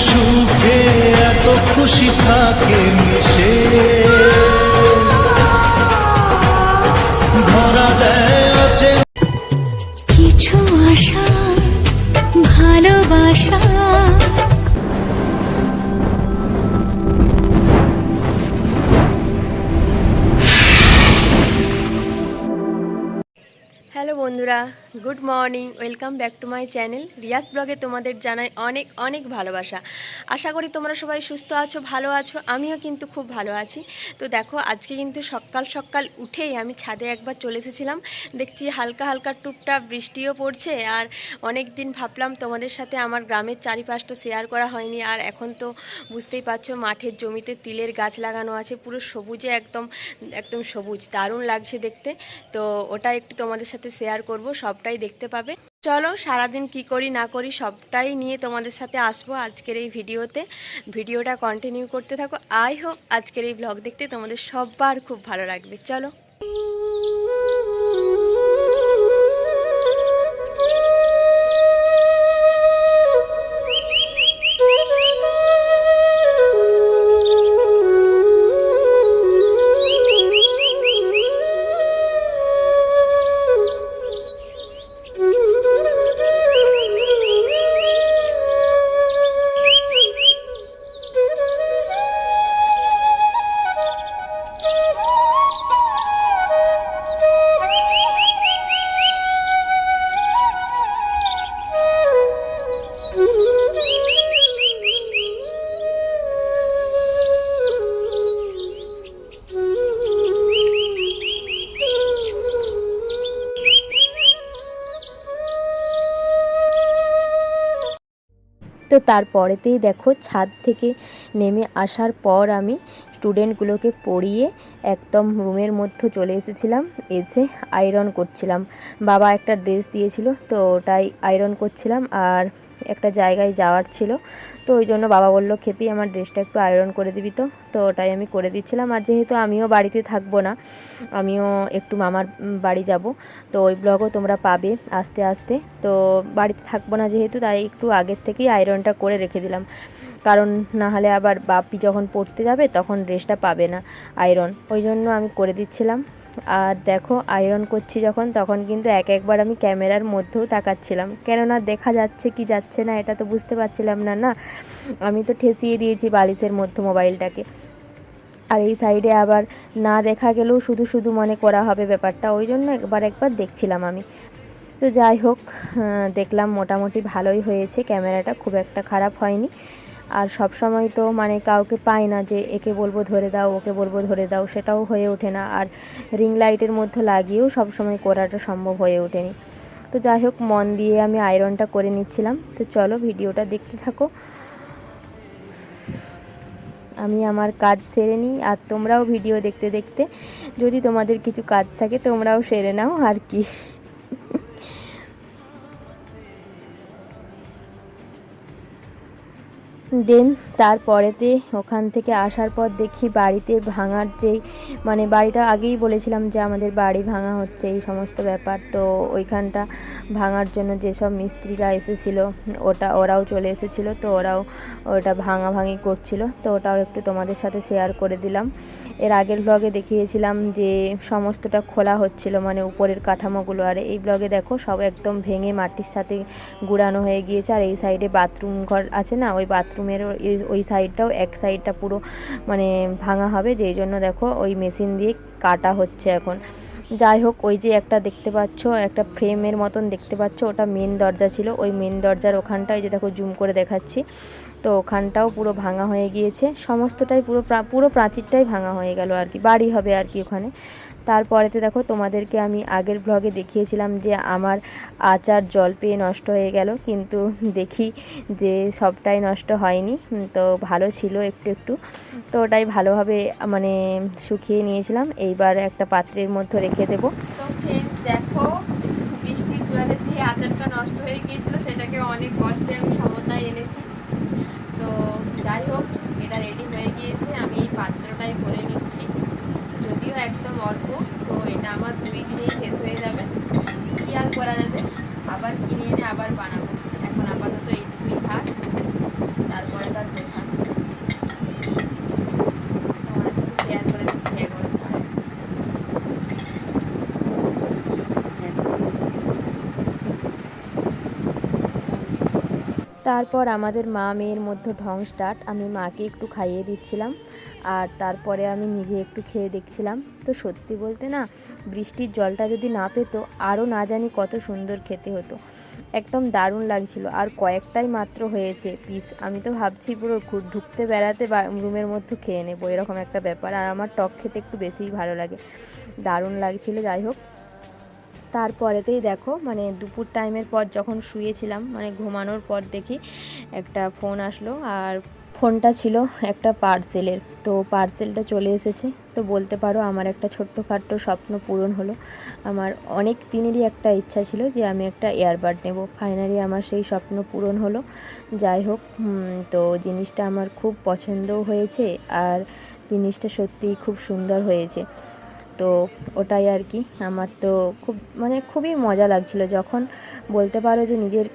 সুখে এত খুশি থাকে। বন্ধুরা good morning welcome back to my channel Riyaz ব্লগে তোমাদের জানাই অনেক অনেক ভালোবাসা। আশা করি তোমরা সবাই সুস্থ আছো, ভালো আছো, আমিও কিন্তু খুব ভালো আছি। তো দেখো, আজকে কিন্তু সকাল সকাল উঠেই আমি ছাদে একবার চলে এসেছিলাম। দেখছি হালকা হালকা টুপটাপ বৃষ্টিও পড়ছে আর অনেক দিন ভাবলাম তোমাদের সাথে আমার গ্রামের চারিপাশটা শেয়ার করা হয়নি। আর এখন তো বুঝতেই পারছ, মাঠের জমিতে তিলের গাছ লাগানো আছে, পুরো সবুজে একদম একদম সবুজ, দারুণ লাগছে দেখতে। তো ওটা একটু তোমাদের সাথে শেয়ার করব, সবটাই দেখতে পাবে। চলো, সারাদিন কি করি না করি সবটাই নিয়ে তোমাদের সাথে আসব আজকের এই ভিডিওতে। ভিডিওটা কন্টিনিউ করতে থাকো। আই হোপ আজকের এই ব্লগ দেখতে তোমাদের সবার খুব ভালো লাগবে। চলো। তো তারপরেতেই দেখো ছাদ থেকে নেমে আসার পর আমি স্টুডেন্টগুলোকে পড়িয়ে একদম রুমের মধ্যে চলে এসেছিলাম। এসে আয়রন করছিলাম। বাবা একটা ড্রেস দিয়েছিল তো ওটাই আয়রন করছিলাম আর একটা জায়গায় যাওয়ার ছিল। তো ওই জন্য বাবা বলল, খেপি, আমার ড্রেসটা একটু আয়রন করে দিবি তো। তো ওটাই আমি করে দিচ্ছিলাম। আর যেহেতু আমিও বাড়িতে থাকব না, আমিও একটু মামার বাড়ি যাব। তো ওই ব্লগও তোমরা পাবে আস্তে আস্তে। তো বাড়িতে থাকব না যেহেতু, তাই একটু আগের থেকেই আয়রনটা করে রেখে দিলাম। কারণ না হলে আবার বাপি যখন পড়তে যাবে, তখন ড্রেসটা পাবে না আয়রন। ওই জন্য আমি করে দিচ্ছিলাম। আর দেখো আয়রন করছি যখন, তখন কিন্তু এক একবার আমি ক্যামেরার মধ্যেও তাকাচ্ছিলাম। কেননা দেখা যাচ্ছে কি যাচ্ছে না, এটা তো বুঝতে পারছিলাম না না। আমি তো ঠেসিয়ে দিয়েছি বালিশের মধ্যে মোবাইলটাকে। আর এই সাইডে আবার না দেখা গেলেও শুধু শুধু মনে করা হবে ব্যাপারটা, ওই জন্য একবার একবার দেখছিলাম আমি। তো যাই হোক দেখলাম মোটামুটি ভালোই হয়েছে ক্যামেরাটা খুব একটা খারাপ হয়নি। আর সব সময় তো মানে কাউকে পাই না যে একে বলব ধরে দাও, ওকে বলব ধরে দাও, সেটাও হয়ে ওঠে না। আর রিং লাইটের মধ্যে লাগিয়েও সব সময় করাটা সম্ভব হয়ে ওঠেনি। তো যাই হোক, মন দিয়ে আমি আয়রনটা করে নিচ্ছিলাম। তো চলো ভিডিওটা দেখতে থাকো। আমি আমার কাজ সেরে নিই, আর তোমরাও ভিডিও দেখতে দেখতে যদি তোমাদের কিছু কাজ থাকে তোমরাও সেরে নাও, আর কি। দেন তারপরেতে ওখান থেকে আসার পর দেখি বাড়িতে ভাঙার যেই মানে বাড়িটা আগেই বলেছিলাম যে আমাদের বাড়ি ভাঙা হচ্ছে এই সমস্ত ব্যাপার। তো ওইখানটা ভাঙার জন্য যেসব মিস্ত্রিরা এসেছিল, ওটা, ওরাও চলে এসেছিল। তো ওরাও ওটা ভাঙাভাঙি করছিল। তো ওটাও একটু তোমাদের সাথে শেয়ার করে দিলাম। এর আগের ব্লগে দেখিয়েছিলাম যে সমস্তটা খোলা হচ্ছিল মানে উপরের কাঠামোগুলো। আর এই ব্লগে দেখো, সব একদম ভেঙে মাটির সাথে গুড়ানো হয়ে গিয়েছে। আর এই সাইডে বাথরুম ঘর আছে না, ওই বাথরুমের ওই- সাইডটাও এক সাইডটা পুরো মানে ভাঙা হবে। যেই জন্য দেখো, ওই মেশিন দিয়ে কাটা হচ্ছে এখন। যাই হোক, ওই যে একটা দেখতে পাচ্ছ, একটা ফ্রেমের মতন দেখতে পাচ্ছ। ওটা মেন দরজা ছিল। ওই মেন দরজার ওখানটা এই যে দেখো জুম করে দেখাচ্ছি। তো ওখানটাও পুরো ভাঙা হয়ে গিয়েছে। সমস্তটাই পুরো প্রা- পুরো প্রাচীরটাই ভাঙা হয়ে গেল আর কি। বাড়ি হবে আর কি ওখানে। তারপরেতে দেখো তোমাদেরকে আমি আগের ব্লগে দেখিয়েছিলাম যে আমার আচার জল পেয়ে নষ্ট হয়ে গেল। কিন্তু দেখি যে সবটাই নষ্ট হয়নি। তো ভালো ছিল একটু একটু। তো ওটাই ভালোভাবে মানে শুকিয়ে নিয়েছিলাম। এইবার একটা পাত্রের মধ্যে রেখে দেবো তো দেখো বৃষ্টির জলে যে আচারটা নষ্ট হয়ে গিয়েছিল সেটাকে অনেক কষ্টে আমি সমতায় এনেছি তো যাই হোক এটা রেডি হয়ে গিয়েছে আমি এই পাত্রটাই ভরে নিচ্ছি যদিও একদম অল্প তো এটা আমার দুই দিনেই শেষ হয়ে যাবে কি আর করা যাবে। আবার কিনে এনে আবার বানাবো। এখন আপাতত এইটুকুই থাক। তারপরে তো তারপর আমাদের মা মেয়ের মধ্যে ঢং স্টার্ট আমি মাকে একটু খাইয়ে দিচ্ছিলাম আর তারপরে আমি নিজে একটু খেয়ে দেখছিলাম। তো সত্যি বলতে না, বৃষ্টির জলটা যদি না পেতো, আরও না জানি কত সুন্দর খেতে হতো। একদম দারুণ লাগছিল আর কয়েকটাই মাত্র হয়েছে পিস আমি তো ভাবছি পুরো ঢুকতে বেড়াতে রুমের মধ্যে খেয়ে নেব, এরকম একটা ব্যাপার। আর আমার টক খেতে একটু বেশিই ভালো লাগে। দারুণ লাগছিল, যাই হোক। তারপরেতেই দেখো মানে দুপুর টাইমের পর যখন শুয়েছিলাম মানে ঘুমানোর পর দেখি একটা ফোন আসলো আর ফোনটা ছিল একটা পার্সেলের তো পার্সেলটা চলে এসেছে। তো বলতে পারো আমার একটা ছোট্টখাট্ট স্বপ্ন পূরণ হলো। আমার অনেক দিনেরই একটা ইচ্ছা ছিল যে আমি একটা এয়ারবাড নেব। ফাইনালি আমার সেই স্বপ্ন পূরণ হলো। যাই হোক তো জিনিসটা আমার খুব পছন্দও হয়েছে আর জিনিসটা সত্যিই খুব সুন্দর হয়েছে। তো ওটাই আর কি। আমার তো খুব মানে খুবই মজা লাগছিল যখন বলতে পারো যে নিজের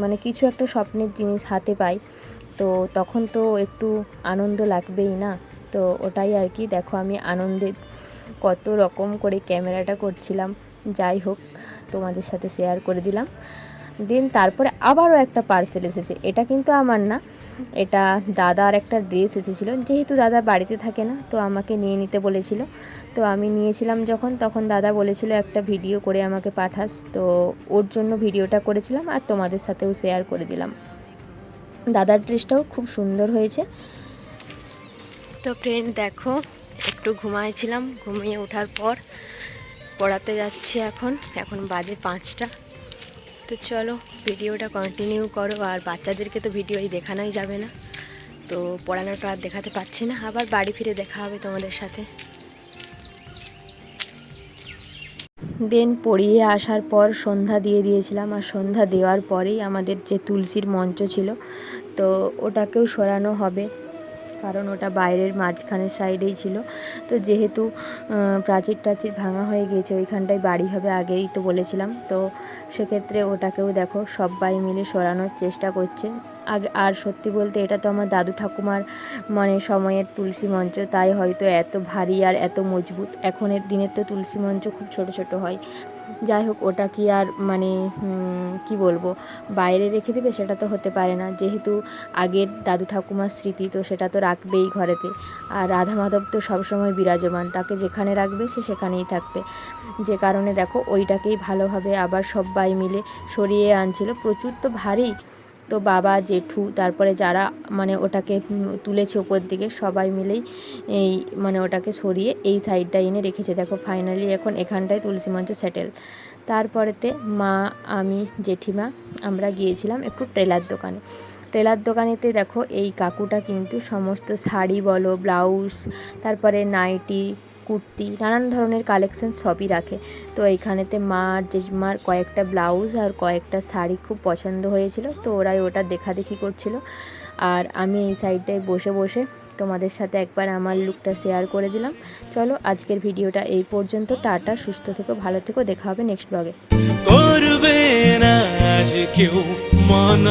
মানে কিছু একটা স্বপ্নের জিনিস হাতে পাই। তো তখন তো একটু আনন্দ লাগবেই না। তো ওটাই আর কি, দেখো আমি আনন্দে কত রকম করে ক্যামেরাটা করছিলাম। যাই হোক, তোমাদের সাথে শেয়ার করে দিলাম। দেন তারপরে আবারও একটা পার্সেল এসেছে। এটা কিন্তু আমার না। এটা দাদার একটা ড্রেস এসেছিল। যেহেতু দাদা বাড়িতে থাকে না, তো আমাকে নিয়ে নিতে বলেছিল। তো আমি নিয়েছিলাম যখন, তখন দাদা বলেছিল একটা ভিডিও করে আমাকে পাঠাস। তো ওর জন্য ভিডিওটা করেছিলাম আর তোমাদের সাথেও শেয়ার করে দিলাম। দাদার ড্রেসটাও খুব সুন্দর হয়েছে। তো ফ্রেন্ড দেখো, একটু ঘুমাইছিলাম। ঘুমিয়ে ওঠার পর পড়াতে যাচ্ছি এখন। এখন বাজে পাঁচটা। তো চলো, ভিডিওটা কন্টিনিউ করো। আর বাচ্চাদেরকে তো ভিডিওই দেখানোই যাবে না। তো পড়ানোটা আর দেখাতে পাচ্ছি না। আবার বাড়ি ফিরে দেখা হবে তোমাদের সাথে। দেন পড়িয়ে আসার পর সন্ধ্যা দিয়ে দিয়েছিলাম। আর সন্ধ্যা দেওয়ার পরেই আমাদের যে তুলসীর মঞ্চ ছিল, তো ওটাকেও সরানো হবে। কারণ ওটা বাইরের মাঝখানের সাইডেই ছিল। তো যেহেতু প্রাচীর টাচীর ভাঙা হয়ে গিয়েছে, ওইখানটায় বাড়ি হবে আগেই তো বলেছিলাম। তো সেক্ষেত্রে ওটাকেও দেখো, সবাই মিলে সরানোর চেষ্টা করছে। আগে, আর সত্যি বলতে এটা তো আমার দাদু ঠাকুমার মানে সময়ের তুলসী মঞ্চ, তাই হয়তো এত ভারী আর এত মজবুত। এখনের দিনের তো তুলসী মঞ্চ খুব ছোট ছোট হয়। যাই হোক, ওটা কি আর মানে কি বলব, বাইরে রেখে দেবে সেটা তো হতে পারে না। যেহেতু আগের দাদু ঠাকুমার স্মৃতি, তো সেটা তো রাখবেই ঘরেতে। আর রাধা মাধব তো সবসময় বিরাজমান, তাকে যেখানে রাখবে সে সেখানেই থাকবে। যে কারণে দেখো, ওইটাকেই ভালোভাবে আবার সবাই মিলে সরিয়ে আনছিল। প্রচুর তো ভারী তো বাবা, জেঠু, তারপরে যারা মানে ওটাকে তুলেছে ওপর দিকে, সবাই মিলেই এই মানে ওটাকে সরিয়ে এই সাইডটা এনে রেখেছে। দেখো ফাইনালি এখন এখানটায় তুলসী মঞ্চ সেটেল তারপরেতে মা, আমি, জেঠিমা, আমরা গিয়েছিলাম একটু ট্রেলার দোকানে। টেলার দোকানেতে দেখো, এই কাকুটা কিন্তু সমস্ত শাড়ি বলো ব্লাউজ তারপরে নাইটি কুর্তি, নানান ধরনের কালেকশন সবই রাখে। তো এইখানেতে মা আর জেঠিমার কয়েকটা ব্লাউজ আর কয়েকটা শাড়ি খুব পছন্দ হয়েছিল, তো ওরাই ওটা দেখাদেখি করছিল। আর আমি এই সাইডটায় বসে বসে তোমাদের সাথে একবার আমার লুকটা শেয়ার করে দিলাম। চলো আজকের ভিডিওটা এই পর্যন্ত, টাটা, সুস্থ থেকো, ভালো থেকো, দেখা হবে নেক্সট ব্লগে করবে না আজ কেউ মন